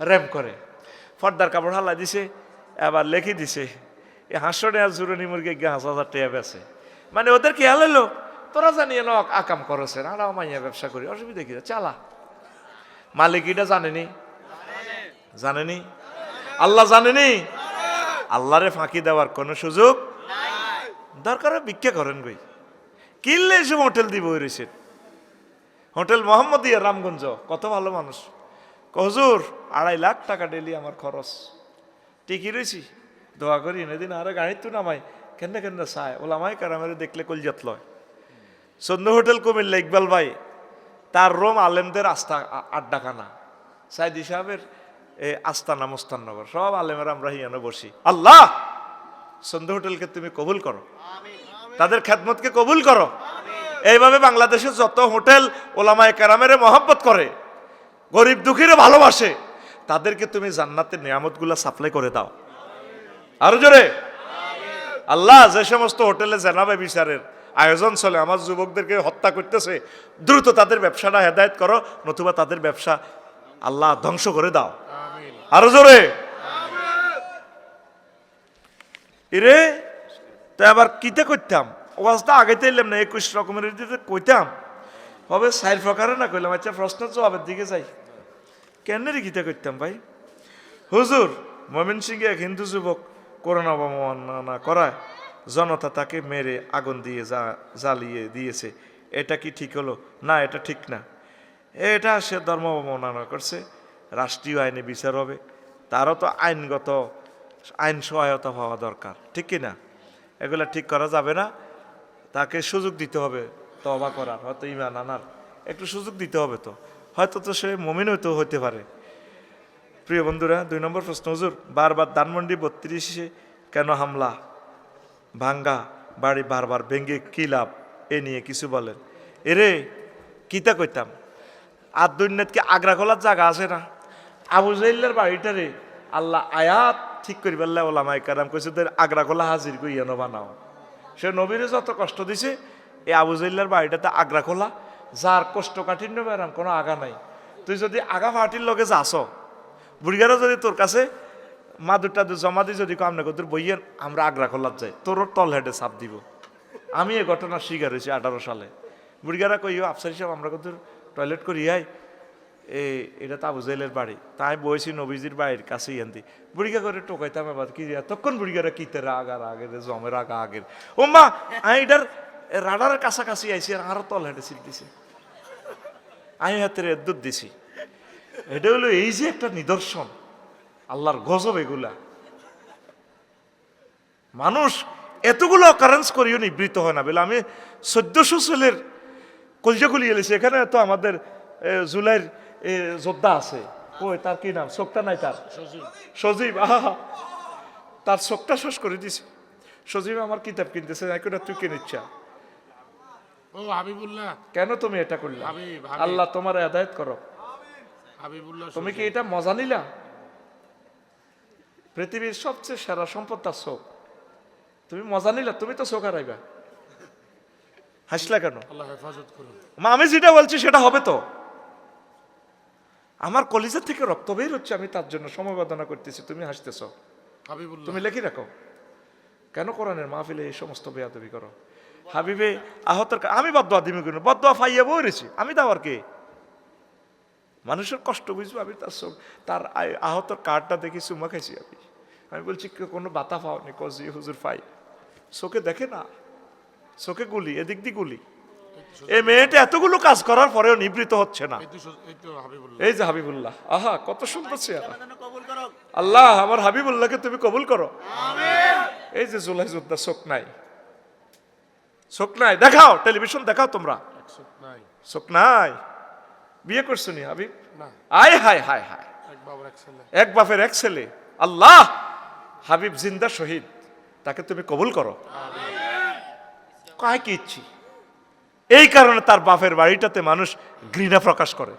RAM করে। Further কাপড় হালা দিছে, এবার লেখি দিছে এই হাঁসশো টাকা জুরনি মুরগি হাঁস হাজার টাকা বেছে মানে ওদের কি হালালো তোরা জানিয়ে ন আকাম করেছে না মাইয়া ব্যবসা করি, অসুবিধা কি? চালা। মালিক এটা জানেনি। জানেনি? আল্লাহ জানেনি? আল্লাহরে ফাঁকি দেওয়ার কোনো সুযোগ দরকার ভিক্ষা করেন গই কিনলে এসব হোটেল দিব রয়েছে হোটেল মোহাম্মদিয়া রামগঞ্জ, কত ভালো মানুষ। হুজুর, আড়াই লাখ টাকা ডেলি আমার খরচ। টিকি রয়েছি দোয়া করি এনে আরে গাড়ির তো নামাই। কেন কেন চায়। ওলামাই কারামের দেখলে কলজাত লয়। সন্ধ্যা হোটেল কুমিল্লা ইকবাল ভাই, তার রোম আলেমদের আস্থা আড্ডাখানা। সাইদি সাহেবের এ আস্তানা মোস্তাননগর। সব আলেমের আমরা হিয়ানো বসি। আল্লাহ! সন্ধ্যা হোটেলকে তুমি কবুল করো। তাদের খেদমতকে কবুল করো। এইভাবে বাংলাদেশের যত হোটেল ওলামায় কারামের মহব্বত করে গরিব দুঃখীরে ভালোবাসে, তাদেরকে তুমি জান্নাতের নিয়ামতগুলো সাপ্লাই করে দাও। আরও জোরে? আল্লাহ যে সমস্ত হোটেলে জানাবে বিচারের আয়োজন চলে, আমার যুবকদেরকে হত্যা করতেছে, দ্রুত তাদের ব্যবসাটা হেদায়েত করো, নতুবা তাদের ব্যবসা আল্লাহ ধ্বংস করে দাও। আরও জোরে? ইরে, তো আবার কিতে করতাম ওয়াজটা আগে এলাম না, একুশ রকমের কইতাম। হবে সাইল প্রকারে না কইলাম আচ্ছা প্রশ্ন জবাবের দিকে যাই। কেন গীতা করতাম ভাই? হুজুর, মমিন সিংহে এক হিন্দু যুবক করোনা অবমাননা করায়, জনতা তাকে মেরে আগুন দিয়ে যা জ্বালিয়ে দিয়েছে। এটা কি ঠিক হলো? না, এটা ঠিক না। এটা সে ধর্ম অবমাননা করছে, রাষ্ট্রীয় আইনে বিচার হবে, তারও তো আইনগত, আইন সহায়তা পাওয়া দরকার, ঠিক কি না? এগুলা ঠিক করা যাবে না। তাকে সুযোগ দিতে হবে। তবা করার, হয়তো ইমান আনার। একটু সুযোগ দিতে হবে তো। হয়তো তো সে মমিন হইতেও হইতে পারে। প্রিয় বন্ধুরা, দুই নম্বর প্রশ্ন, হুজুর, বারবার ধানমন্ডি বত্রিশে কেন হামলা? ভাঙ্গা, বাড়ি বারবার ভেঙ্গে কি লাভ? এ নিয়ে কিছু বলেন। এরে, কিতা কইতাম? আর দুর্নীতকে আগ্রা খোলার জায়গা আছে না? আবু জাইল্লার বাড়িটারে আল্লাহ আয়াত ঠিক করি পারলে ওলামাই কারাম কইছে আগ্রা খোলা হাজির কইয়া ন বানাও। সে নবীরে যত কষ্ট দিছে এই আবু জাইল্লার বাড়িটাতে আগ্রা খোলা। যার কষ্ট কাঠিন্য বেরাম কোনো আগা নাই। তুই যদি আগা ফাটির লগে যাস বুড়িগারা যদি তোর কাছে মাদুর টাদুর জমা দিয়ে যদি কামনা তোর বইয়ের আমরা আগ্রা খোলার যাই তোর তল হেডে চাপ দিব। আমি এই ঘটনার শিকার হয়েছি আঠারো সালে। বুড়িগারা কইও, আফসার হিসাব আমরা কত টয়লেট করি আই এ, এটা তো আবু জাইলের বাড়ি। তাই বইছি নবীজির বাড়ির কাছেই আনতি বুড়িগা করে টোকাইতাম এবার, কি তখন বুড়িগারা কিতে রাগ আর আগের, জমের আগা আগের? ও মা আমি এটার রাডারের কাছাকাছি আইছি আর আরও তল হেঁটে দিছি। আমি হাতের এদ্দুত দিছি। এটা হলো এই যে একটা নিদর্শন, আল্লাহর গজব এগুলা। মানুষ এতগুলো অকারেন্স করিও নিবৃত হয় না। বলে আমি চোদ্দশো ছেলের কলজাগুলি এলেছি, এখানে তো আমাদের জুলাইয়ের যোদ্ধা আছে। ওই, তার কি নাম? চোখটা নাই তার? সজীব। আহা। তার চোখটা শেষ করে দিছে। সজীব আমার কিতাব কিনতেছে, এখন তুই কিনিচ্ছা ও হাবিবুল্লাহ। কেন তুমি এটা করলে। আল্লাহ তোমার আদায়ত করো তুমি কি এটা মজা নিলা? পৃথিবীর সবচেয়ে সেরা সম্পদ তার চোখ তুমি মজা নিলা তুমি তো চোখ হারাইবা। হাসলা কেন? মা আমি যেটা বলছি সেটা হবে তো। আমার কলিজের থেকে রক্ত বের হচ্ছে আমি তার জন্য সমবেদনা করতেছি তুমি হাসতেছ। তুমি লেখি রাখো। কেন কোরআনের মাহফিলে এই সমস্ত বেয়াদবি করো? হাবিবে আহতর আমি বদয়া দিমি করি বদয়া ফাইয়া বইরেছি আমি দাওয়ার কে? মানুষের কষ্ট বুঝব আমি তার তার আহতর কার্ডটা দেখি চুমা খাইছি আমি। আমি বলছি "কে কোনো বাতা পাওনি কজি হুজুর ফাই। চোখে দেখে না। চোখে গুলি এদিক দিয়ে গুলি। এই মেয়েটা এতগুলো কাজ করার পরেও নিবৃত হচ্ছে না। এই তো সু- এই তো হাবিবুল্লাহ। এই যে হাবিবুল্লাহ। আহা কত সুন্দর চেহারা। আল্লাহ আমার হাবিবুল্লাহকে তুমি কবুল করো। এই যে জুলাই যোদ্ধা চোখ নাই। চোখ নাই দেখাও টেলিভিশন দেখাও তোমরা। চোখ নাই। বিয়ে করছ নি হাবিব? আয় হায় হায় হায়। এক ছেলে। এক বাপের এক ছেলে। আল্লাহ! হাবিব জিন্দা শহীদ। তাকে তুমি কবুল করো। কায় কি ইচ্ছি? এই কারণে তার বাপের বাড়িটাতে মানুষ ঘৃণা প্রকাশ করে।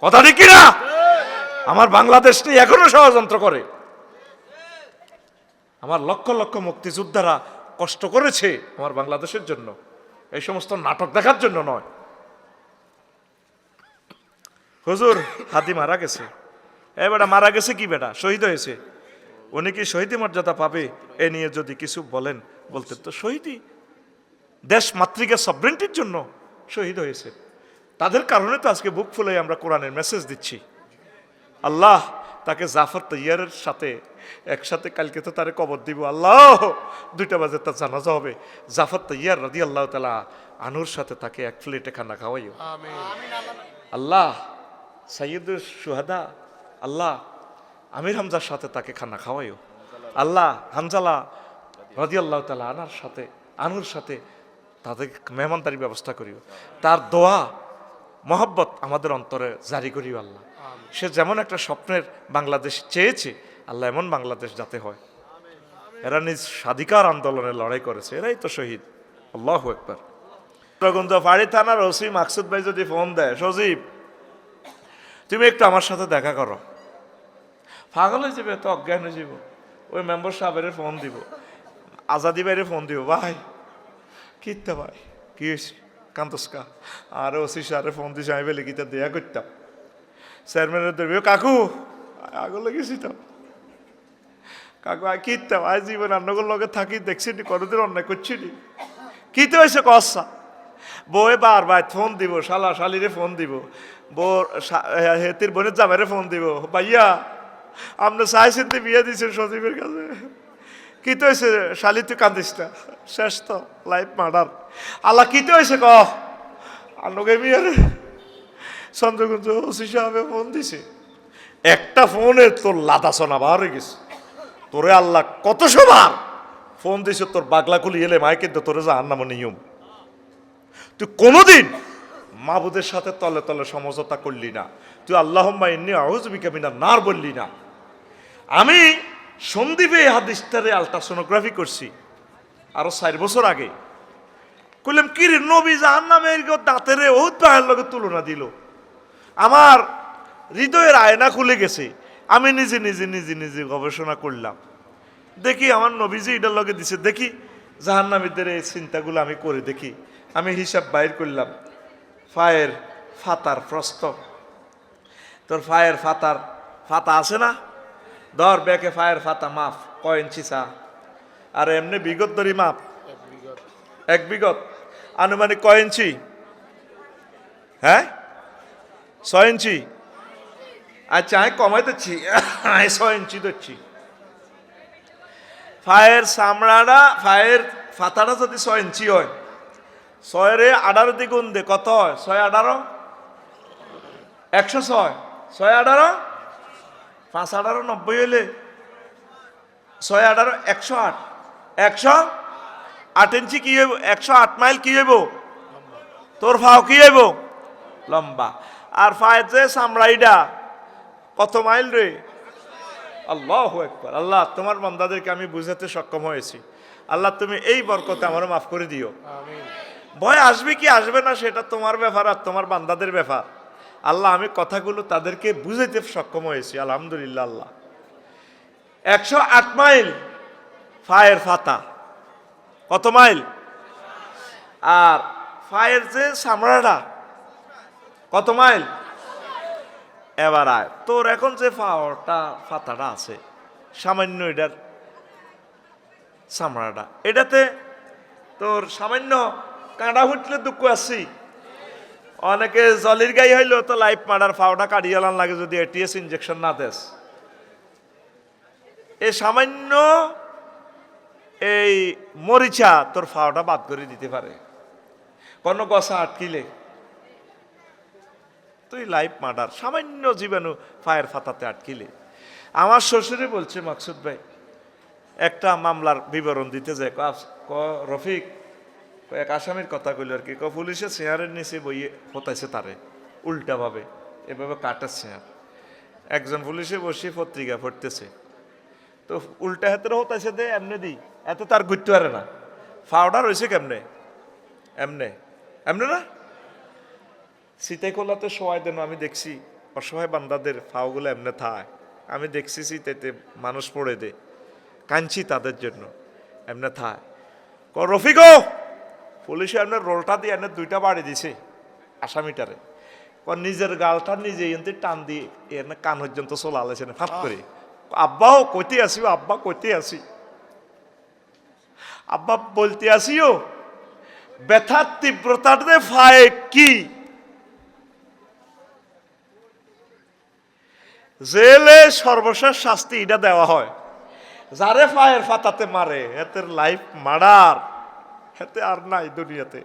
কথা ঠিক কিনা? আমার বাংলাদেশ নিয়ে এখনও ষড়যন্ত্র করে। আমার লক্ষ লক্ষ মুক্তিযোদ্ধারা কষ্ট করেছে আমার বাংলাদেশের জন্য। এই সমস্ত নাটক দেখার জন্য নয়। হুজুর, হাদি মারা গেছে। এ বেটা, মারা গেছে কি বেটা? শহীদ হয়েছে। উনি কি শহীদ মর্যাদা পাবে? এ নিয়ে যদি কিছু বলেন বলতে তো শহীদই। দেশ মাতৃকা সবরেন্টির জন্য শহীদ হয়েছে। তাদের কারণে তো আজকে বুক ফুলে আমরা কোরআনের মেসেজ দিচ্ছি। আল্লাহ তাকে জাফর তৈয়ারের সাথে একসাথে কালকে তো তারে কবর দিব। আল্লাহ! দুইটা বাজে তার জানাজা হবে। জাফর তৈয়ার রাদি আল্লাহ তালা আনুর সাথে তাকে এক প্লেটে খানা খাওয়াইও। আমিন। আল্লাহ সৈয়দুল সুহাদা আল্লাহ আমির হামজার সাথে তাকে খানা খাওয়াইও। আল্লাহ হামজালা রাজি আল্লাহ তালা আনার সাথে আনুর সাথে তাদের মেহমানদারির ব্যবস্থা করিও। তার দোয়া মহব্বত আমাদের অন্তরে জারি করিও আল্লাহ। সে যেমন একটা স্বপ্নের বাংলাদেশ চেয়েছে, আল্লাহ এমন বাংলাদেশ যাতে হয়। এরা নিজ স্বাধিকার আন্দোলনে লড়াই করেছে, এরাই তো শহীদ। আল্লাহ একবার রঘুন্দ ফাড়ি থানার ওসি মাকসুদ ভাই যদি ফোন দেয়, সজীব, তুমি একটু আমার সাথে দেখা করো। পাগল হয়ে যাবে তো অজ্ঞান হয়ে যাব। ওই মেম্বার সাহেবের ফোন দিব, আজাদি বাইরে ফোন দিব, ভাই, কিত্তা ভাই, কি হয়েছে? কান্তস্কা আর ওসি সারে ফোন দিছে, আমি বলে, কিতা দেয়া করতাম? চেয়ারম্যানের দেবে কাকু, আগল গেছি তো। কাকু আয় কিত্তা ভাই জীবন অন্যগুলোর লগে থাকি, দেখছি নি কোনোদিন অন্যায় করছি নি? কিতে হয়েছে, কসা? বউয়ে বারবার ফোন দিব, শালা শালিরে ফোন দিব। বোর হেতির বোনের জামাইরে ফোন দিব। ভাইয়া আপনি চাইছেন তো বিয়ে দিয়েছেন সজীবের কাছে। কি তো হয়েছে, শালি, তুই কান্দিস না। শেষ তো লাইফ মার্ডার আল্লাহ, কি তো হয়েছে, ক? আন্নকে বিয়ারে চন্দ্রকুঞ্জ ওসি সাহেবে ফোন দিছে। একটা ফোনে তোর লাদা সোনা বার হয়ে গেছে। তোরে আল্লাহ কত সবার ফোন দিছে, তোর বাগলা খুলি এলে মাইকে তোরে যা আন্নাম নিয়ম। তুই কোনোদিন মাবুদের সাথে তলে তলে সমঝোতা করলি না। তুই আল্লাহ ইন্নি আউজবিকা মিনা নার বললি না। আমি সন্দীপে এই হাদিসটারে আলট্রাসোনোগ্রাফি করছি, আরও চার বছর আগে। কইলাম কি রে নবী জাহান নামে দাঁতের বহুত পায়ের লগে তুলনা দিল। আমার হৃদয়ের আয়না খুলে গেছে। আমি নিজে নিজে নিজে নিজে গবেষণা করলাম। দেখি আমার নবীজি এটার লগে দিছে। দেখি জাহান্নামীদের এই চিন্তাগুলো আমি করে দেখি। আমি হিসাব বাইর করলাম ফায়ের ফাতার প্রস্ত তোর ফায়ের ফাতার ফাতা আছে না? ধর ব্যাকে ফায়ের ফাতা মাফ কয় ইঞ্চি আর এমনি বিগত ধরি মাপ। এক বিগত। আনুমানিক কয় ইঞ্চি? হ্যাঁ? ছয় ইঞ্চি। আচ্ছা আমি কমাই দিচ্ছি ছয় ইঞ্চি দিচ্ছি ফায়ের চামড়াটা ফায়ের ফাতাটা যদি ছয় ইঞ্চি হয়, ছয়ের আঠারো দ্বিগুণ দে, কত হয়? ছয় আঠারো? একশো ছয়। ছয় আঠারো? পাঁচ আঠারো নব্বই হইলে ছয় আঠারো একশো আট। একশো আট ইঞ্চি কি হইব? একশো আট মাইল কি হইব? তোর ফাও কি হইব? লম্বা। আর ফায়ের যে সামরাইডা কত মাইল রে? আল্লাহ একবার আল্লাহ তোমার বান্দাদেরকে আমি বুঝাতে সক্ষম হয়েছি। আল্লাহ তুমি এই বরকতে আমারও মাফ করে দিও। ভয় আসবে কি আসবে না সেটা তোমার ব্যাপার আর তোমার বান্দাদের ব্যাপার। আল্লাহ আমি কথাগুলো তাদেরকে বুঝাইতে সক্ষম হয়েছি আলহামদুলিল্লাহ আল্লাহ। একশো আট মাইল ফায়ের ফাতা। কত মাইল? আর ফায়ের যে সামড়াটা কত মাইল? এবার আয়। তোর এখন যে ফাওয়ারটা ফাতাটা আছে, সামান্য এটার চামড়াটা। এটাতে তোর সামান্য কাঁটা ফুটলে দুঃখ আসছি অনেকে জলির গাই হইল তো লাইফ মার্ডার ফাওটা কাটিয়ে আলান লাগে যদি এটিএস ইনজেকশন না দেস। এই সামান্য এই মরিচা তোর ফাওটা বাদ করে দিতে পারে। কোনো গসা আটকিলে। তুই লাইফ মার্ডার সামান্য জীবাণু ফায়ার ফাতাতে আটকিলে। আমার শ্বশুরে বলছে, মাকসুদ ভাই, একটা মামলার বিবরণ দিতে যায় ক রফিক এক আসামির কথা কইল আর কি। ক পুলিশে চেয়ারের নিচে বইয়ে হতাইছে তারে, উল্টাভাবে। এভাবে কাটার চেয়ার একজন পুলিশে বসে পত্রিকা পড়তেছে। তো উল্টা হাতের হতাইছে দে, এমনি দিই এত তার গুরতে পারে না। ফাউডার হয়েছে কেমনে? এমনে। এমনে না? সীতাই কোলাতে সবাই দেন, আমি দেখছি অসহায় বান্দাদের ফাওগুলো এমনে থায়। আমি দেখছি সীতাইতে মানুষ পড়ে দে, কাঁদছি তাদের জন্য, এমনে থায়। ক রফিকো! পুলিশে আপনার রোলটা দিয়ে এনে দুইটা বাড়ি দিছে আসামিটারে। কয়, নিজের গালটা নিজে এনতে টান দিয়ে এর কান পর্যন্ত চলে আলেছে না ফাঁপ করে। আব্বাও কইতে আসি আব্বা কইতে আসি। আব্বা, বলতে আসিও, ব্যথার তীব্রতাতে ফায়ে কি? জেলে সর্বশেষ শাস্তি এটা দেওয়া হয়। যারে ফায়ের ফাতাতে মারে এতে লাইফ মার্ডার হেতে আর নাই দুনিয়াতে।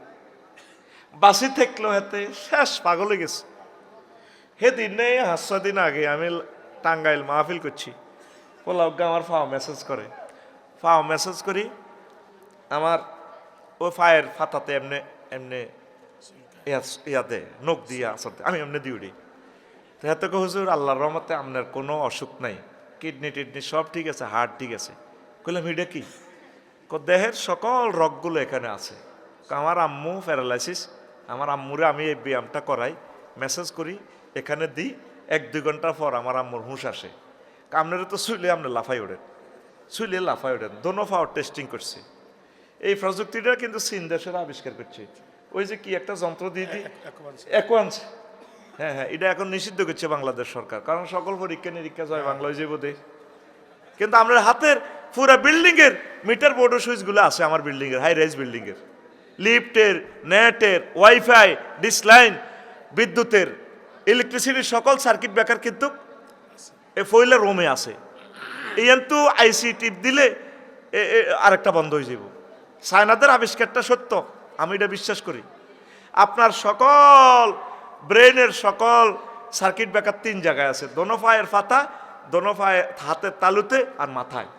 বাসি থাকল হেতে শেষ পাগল গেছে। হে দিনে হাসা দিন আগে আমি টাঙ্গাইল মাহফিল করছি। পোলাওকে আমার ফাও মেসেজ করে। ফাও মেসেজ করি, আমার ও ফায়ের ফাতাতে এমনি এমনি ইয়াতে নখ দিয়া আসতে আমি এমনি তো এত হুজুর আল্লাহর রহমতে আপনার কোনো অসুখ নাই কিডনি টিডনি সব ঠিক আছে হার্ট ঠিক আছে কইলাম এটা কি দেহের সকল রোগগুলো এখানে আছে আমার আম্মু প্যারালাইসিস আমার আম্মুরে আমি এই ব্যায়ামটা করাই মেসেজ করি এখানে দিই এক দুই ঘণ্টা পর আমার আম্মুর হুঁশ আসে আপনারা তো শুইলে আপনি লাফাই ওঠেন শুইলে লাফাই ওঠেন দোনো ফাও টেস্টিং করছে এই প্রযুক্তিটা কিন্তু চীন দেশের আবিষ্কার করছে ওই যে কি একটা যন্ত্র দিয়ে দিই অ্যাকোয়ান্স হ্যাঁ হ্যাঁ এটা এখন নিষিদ্ধ করছে বাংলাদেশ সরকার কারণ সকল পরীক্ষা নিরীক্ষা বাংলা হয়ে। যাবে কিন্তু আমরা হাতের পুরা বিল্ডিং এর মিটার বোর্ড সুইচগুলো আছে আমার বিল্ডিং এর হাই রাইজ বিল্ডিং এর লিফটের নেটের ওয়াইফাই ডিসলাইন বিদ্যুতের ইলেকট্রিসিটির সকল সার্কিট ব্রেকার কিন্তু এ ফইলের রোমে আছে। এই কিন্তু আইসি টিপ দিলে আরেকটা বন্ধ হয়ে যাব সায়নাদের আবিষ্কারটা সত্য আমি এটা বিশ্বাস করি। আপনার সকল ব্রেনের সকল সার্কিট ব্রেকার তিন জায়গায় আছে দোনো পায়ের ফাতা দোনো পায়ে হাতের তালুতে আর মাথায়।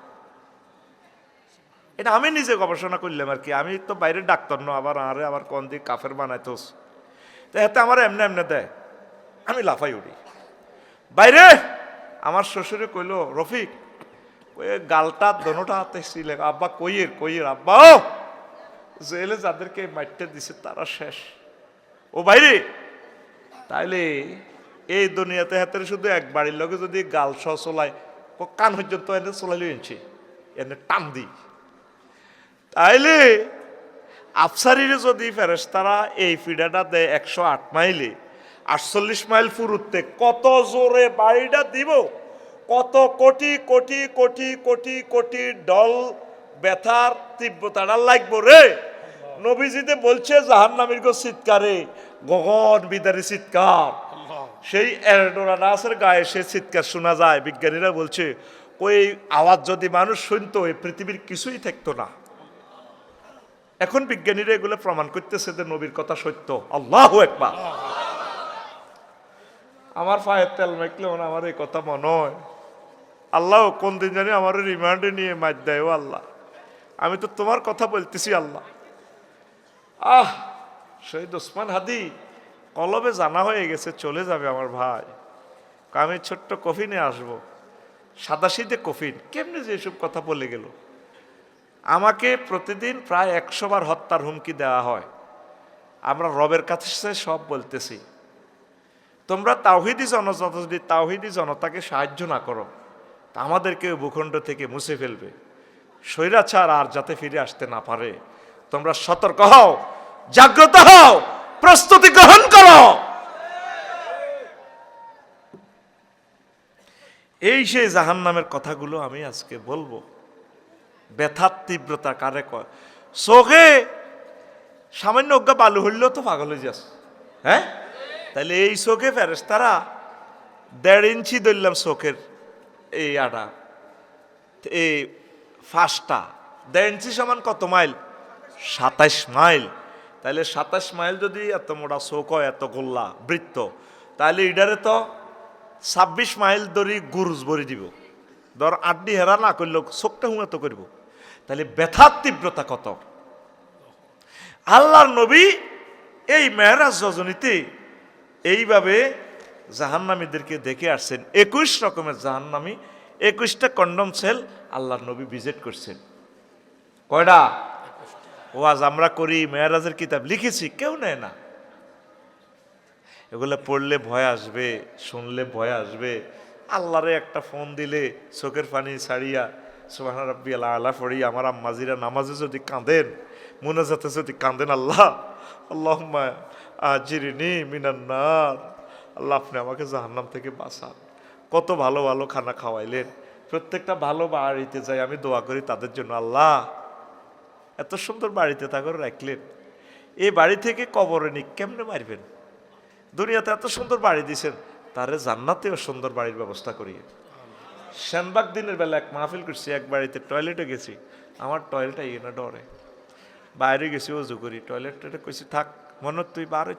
এটা আমি নিজে গবেষণা করলাম আর কি, আমি তো বাইরে ডাক্তার ন আবার আরে আবার কোন দিক কাফের বানাইতোস তো এতে আমার এমনি এমনি দেয়, আমি লাফাই উঠি। বাইরে, আমার শ্বশুরে কইল, রফিক ওই গালটা দনোটা হাতে ছিলে, আব্বা কইয়ের কইয়ের আব্বা, ও, জেলে যাদেরকে মাইটটা দিছে তারা শেষ। ও বাইরে তাইলে এই দুনিয়াতে হাতের শুধু এক বাড়ির লগে যদি গাল সহ চলায় কান পর্যন্ত এনে চলাইলে এনেছি এনে টান দিই। তাইলে আফসারির যদি ফেরেস্তারা এই ফিডাটা দেয় একশো আট মাইলে, আটচল্লিশ মাইল ফুরুতে কত জোরে বাড়িটা দিব? কত কোটি কোটি কোটি কোটি কোটি ডল ব্যথার তীব্রতাটা লাগবো রে? নবীজিতে বলছে জাহান্নামীর গো চিৎকারে গগন বিদারি চিৎকার। সেই এরডোরানাসের গায়ে সে চিৎকার শোনা যায় বিজ্ঞানীরা বলছে ওই আওয়াজ যদি মানুষ শুনতো এই পৃথিবীর কিছুই থাকতো না। এখন বিজ্ঞানীরা এগুলো প্রমাণ করতেছে যে নবীর কথা সত্য। আল্লাহ একবার আমার পায়ের তেল মাইকলে মনে আমার এই কথা মনে হয়। আল্লাহ কোন দিন জানি আমার রিমান্ডে নিয়ে মার দেয় ও আল্লাহ। আমি তো তোমার কথা বলতেছি আল্লাহ। আহ, শহীদ ওসমান হাদি, কলবে জানা হয়ে গেছে, চলে যাবে আমার ভাই। আমি ছোট্ট কফিনে আসব। সাদাশিদে কফিন, কেমনে যে এসব কথা বলে গেল? আমাকে প্রতিদিন প্রায় একশো বার হত্যার হুমকি দেওয়া হয়। আমরা রবের কাছে সব বলতেছি। তোমরা তাওহিদি জনতা, যদি তাওহিদি জনতাকে সাহায্য না করো, তা আমাদেরকে ভূখণ্ড থেকে মুছে ফেলবে। স্বৈরাচার আর যাতে ফিরে আসতে না পারে। তোমরা সতর্ক হও, জাগ্রত হও, প্রস্তুতি গ্রহণ করো। এই সেই জাহান নামের কথাগুলো আমি আজকে বলব। ব্যথার তীব্রতা কারে কয়? চোখে সামান্য অজ্ঞা বালু হইলেও তো পাগল হয়ে যাস। হ্যাঁ? তাহলে এই চোখে ফেরেস্তারা দেড় ইঞ্চি ধরলাম চোখের এই আটা এই ফাঁসটা, দেড় ইঞ্চি সমান কত মাইল? সাতাইশ মাইল। তাহলে সাতাশ মাইল যদি এত মোটা হয়, এত গোল্লা বৃত্ত তাহলে ইডারে তো ছাব্বিশ মাইল ধরি গুরুজ ভরি দিব। ধর আড্ডি হেরা না করলেও চোখটা হুঁয়াত করব। তাহলে ব্যথার তীব্রতা কত? আল্লাহর নবী এই মেহরাজ রজনীতে এইভাবে জাহান্নামীদেরকে দেখে আসছেন। একুশ রকমের জাহান্নামী, একুশটা কন্ডম সেল আল্লাহর নবী ভিজিট করছেন। কয়টা? ওয়াজ আমরা করি, মেয়ারাজের কিতাব লিখেছি, কেউ নেয় না। এগুলো পড়লে ভয় আসবে, শুনলে ভয় আসবে। আল্লাহরে একটা ফোন দিলে চোখের পানি ছাড়িয়া সুবাহ রাব্বি আল্লাহ আল্লাহ পড়ি, আমার আম্মাজিরা নামাজে যদি কাঁদেন, মোনাজাতে যদি কাঁদেন, আল্লাহ আল্লাহ আজিরিনি মিনান্নার আল্লাহ, আপনি আমাকে জাহান্নাম থেকে বাঁচান। কত ভালো ভালো খানা খাওয়াইলেন। প্রত্যেকটা ভালো বাড়িতে যাই, আমি দোয়া করি তাদের জন্য, আল্লাহ এত সুন্দর বাড়িতে করে রাখলেন। এই বাড়ি থেকে কবরে নি কেমনে মারবেন? দুনিয়াতে এত সুন্দর বাড়ি দিছেন, তারে জান্নাতেও সুন্দর বাড়ির ব্যবস্থা করিয়ে। শ্যানবাগ দিনের বেলা এক মাহফিল করছি, এক বাড়িতে টয়লেটে গেছি। আমার টয়লেটটা ইয়ে না ডরে। বাইরে গেছি, অজু করি। টয়লেটটা কইছি, থাক, মনে তুই বার